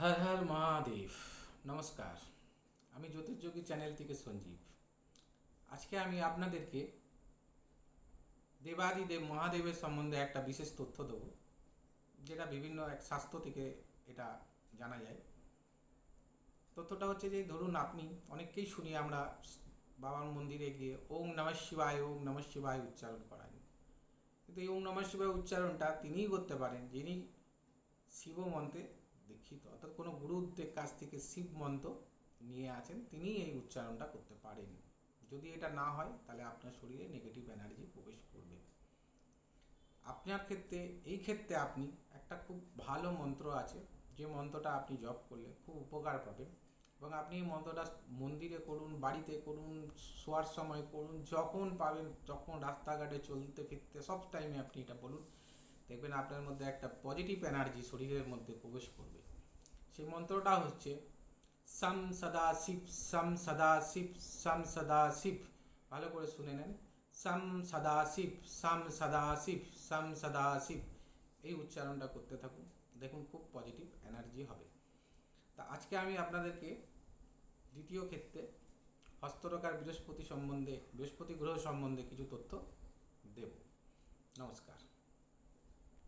হর হর মহাদেব, নমস্কার। আমি জ্যোতির্যোগী চ্যানেল থেকে সঞ্জীব। আজকে আমি আপনাদেরকে দেবাদিদেব মহাদেবের সম্বন্ধে একটা বিশেষ তথ্য দেবো, যেটা বিভিন্ন এক শাস্ত্র থেকে এটা জানা যায়। তথ্যটা হচ্ছে যে, ধরুন আপনি অনেককেই শুনি আমরা বাবার মন্দিরে গিয়ে ওম নমঃ শিবায়, ওম নমঃ শিবায় উচ্চারণ করান কিন্তু এই ওম নমঃ শিবায় উচ্চারণটা তিনিই করতে পারেন, যিনি শিব মন্ত্রে দীক্ষিত। অর্থাৎ কোনো গুরুদের কাছ থেকে শিব মন্ত্র নিয়ে আছেন, তিনিই এই উচ্চারণটা করতে পারেন। যদি এটা না হয়, তাহলে আপনার শরীরে নেগেটিভ এনার্জি প্রবেশ করবে। আপনার ক্ষেত্রে, এই ক্ষেত্রে আপনি একটা খুব ভালো মন্ত্র আছে, যে মন্ত্রটা আপনি জপ করলে খুব উপকার পাবেন। এবং আপনি এই মন্ত্রটা মন্দিরে করুন, বাড়িতে করুন, শোয়ার সময় করুন, যখন পাবেন, যখন রাস্তাঘাটে চলতে ফিরতে, সব টাইমে আপনি এটা বলুন। দেখবেন আপনার মধ্যে একটা পজিটিভ এনার্জি শরীরের মধ্যে প্রবেশ করবে। সেই মন্ত্রটা হচ্ছে, সাম সদা শিব, সাম সদা শিব, সাম সদা শিব। ভালো করে শুনে নেন। সাম সদা শিব, সাম সদা শিব, সাম সদা শিব। এই উচ্চারণটা করতে থাকুন। দেখুন খুব পজিটিভ এনার্জি হবে। তা আজকে আমি আপনাদেরকে দ্বিতীয় ক্ষেত্রে হস্তরকার বৃহস্পতি সম্বন্ধে, বৃহস্পতি গ্রহ সম্বন্ধে কিছু তথ্য দেব। নমস্কার।